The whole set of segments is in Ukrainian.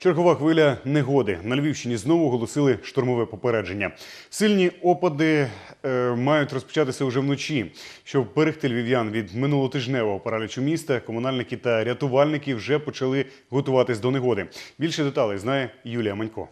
Чергова хвиля негоди. На Львівщині знову оголосили штормове попередження. Сильні опади е, мають розпочатися вже вночі. Щоб берегти львів'ян від минулотижневого паралічу міста, комунальники та рятувальники вже почали готуватись до негоди. Більше деталей знає Юлія Манько.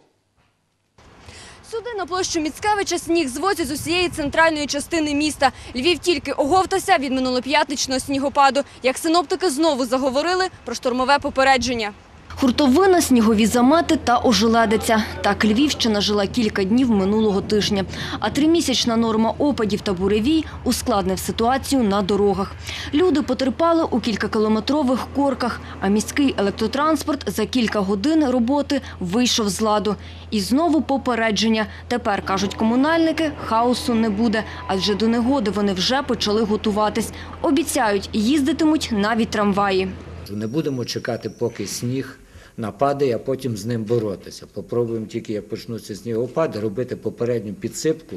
Сюди на площу Міцкевича сніг звозять з усієї центральної частини міста. Львів тільки оговтався від минулоп'ятничного снігопаду. Як синоптики знову заговорили про штормове попередження. Хуртовина, снігові замети та ожеледиця. Так Львівщина жила кілька днів минулого тижня. А тримісячна норма опадів та буревій ускладнив ситуацію на дорогах. Люди потерпали у кількакілометрових корках, а міський електротранспорт за кілька годин роботи вийшов з ладу. І знову попередження. Тепер, кажуть комунальники, хаосу не буде, адже до негоди вони вже почали готуватись. Обіцяють, їздитимуть навіть трамваї. Не будемо чекати, поки сніг нападе, а потім з ним боротися. Попробуємо тільки, як почнуться снігопади, робити попередню підсипку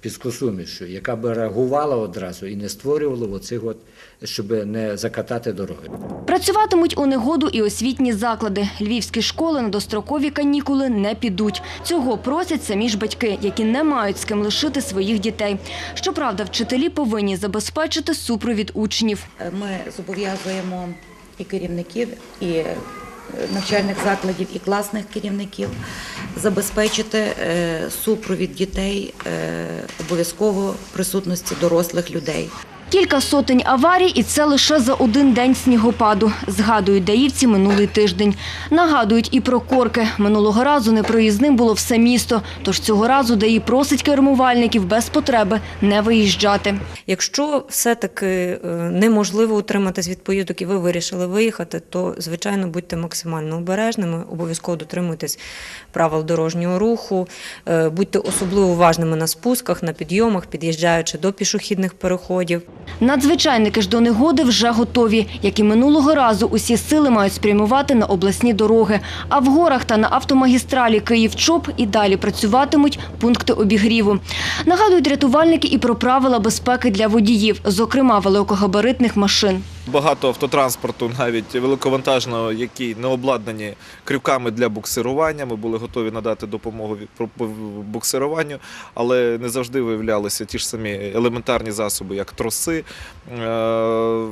піскосумішу, яка би реагувала одразу і не створювала оцих от, щоб не закатати дороги. Працюватимуть у негоду і освітні заклади. Львівські школи на дострокові канікули не підуть. Цього просять самі ж батьки, які не мають з ким лишити своїх дітей. Щоправда, вчителі повинні забезпечити супровід учнів. Ми зобов'язуємо і керівників, і навчальних закладів, і класних керівників забезпечити е, супровід дітей е, обов'язково присутності дорослих людей. Кілька сотень аварій і це лише за один день снігопаду. Згадують даївці минулий тиждень. Нагадують і про корки. Минулого разу непроїзним було все місто. Тож цього разу ДАІ просить кермувальників без потреби не виїжджати. Якщо все-таки е, неможливо утриматись від поїздок і ви вирішили виїхати, то звичайно будьте максимально обережними, обов'язково дотримуйтесь правил дорожнього руху, е, будьте особливо уважними на спусках, на підйомах, під'їжджаючи до пішохідних переходів. Надзвичайники ж до негоди вже готові. Як і минулого разу, усі сили мають спрямувати на обласні дороги. А в горах та на автомагістралі Київ-Чоп і далі працюватимуть пункти обігріву. Нагадують рятувальники і про правила безпеки для водіїв, зокрема великогабаритних машин. Багато автотранспорту, навіть великовантажного, які не обладнані крюками для буксирування. Ми були готові надати допомогу буксируванню, але не завжди виявлялися ті ж самі елементарні засоби, як троси. е,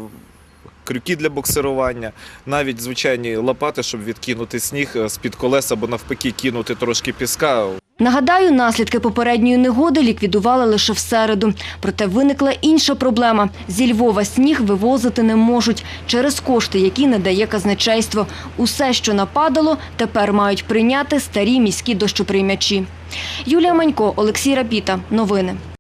Крюки для буксирування, навіть звичайні лопати, щоб відкинути сніг е, з-під колес або навпаки кинути трошки піска. Нагадаю, наслідки попередньої негоди ліквідували лише в середу. Проте виникла інша проблема. Зі Львова сніг вивозити не можуть через кошти, які надає казначейство. Усе, що нападало, тепер мають прийняти старі міські дощоприймачі. Юлія Манько, Олексій Рапіта. Новини.